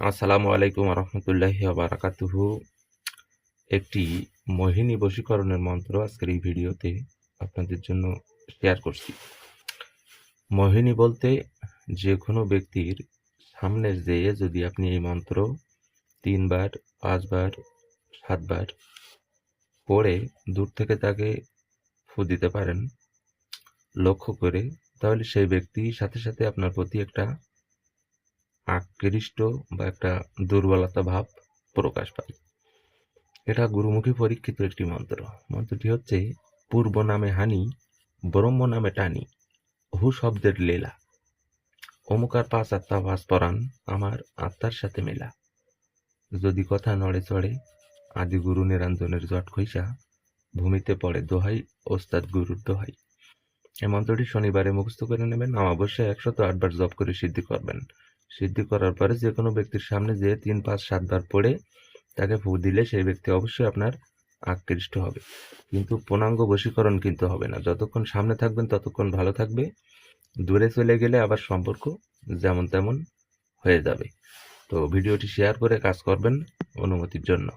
আসসালামু আলাইকুম রহমতুল্লাহি বারাকাতুহু। একটি মোহিনী বশীকরণের মন্ত্র আজকের এই ভিডিওতে আপনাদের জন্য শেয়ার করছি। মোহিনী বলতে যে কোনো ব্যক্তির সামনে যেয়ে যদি আপনি এই মন্ত্র তিনবার, পাঁচবার, সাতবার পড়ে দূর থেকে তাকে ফু দিতে পারেন, লক্ষ্য করে, তাহলে সেই ব্যক্তি সাথে সাথে আপনার প্রতি একটা আকৃষ্ট বা একটা দুর্বলতা ভাব প্রকাশ পায়। এটা গুরুমুখী পরীক্ষিত একটি মন্ত্র। মন্ত্রটি হচ্ছে, পূর্ব নামে হানি, ব্রহ্ম নামে টানি হু শব্দের লীলা। অমুকার পাঁচ আত্মা ভাস পরাণ, আমার আত্মার সাথে মেলা। যদি কথা নড়ে চড়ে, আদি গুরু নিরঞ্জনের জট খৈসা ভূমিতে পড়ে দোহাই ওস্তাদ গুরুর দোহাই। এই মন্ত্রটি শনিবারে মুখস্থ করে নেবেন। অমাবস্যায় একশত আটবার জপ করে সিদ্ধি করবেন। সিদ্ধি করার পরে যে কোনো ব্যক্তির সামনে যে তিন, পাঁচ, সাতবার পড়ে তাকে ফু দিলে সেই ব্যক্তি অবশ্যই আপনার আকৃষ্ট হবে। কিন্তু পূর্ণাঙ্গ বশীকরণ কিন্তু হবে না। যতক্ষণ সামনে থাকবেন, ততক্ষণ ভালো থাকবে। দূরে চলে গেলে আবার সম্পর্ক যেমন তেমন হয়ে যাবে। তো ভিডিওটি শেয়ার করে কাজ করবেন অনুমতির জন্য।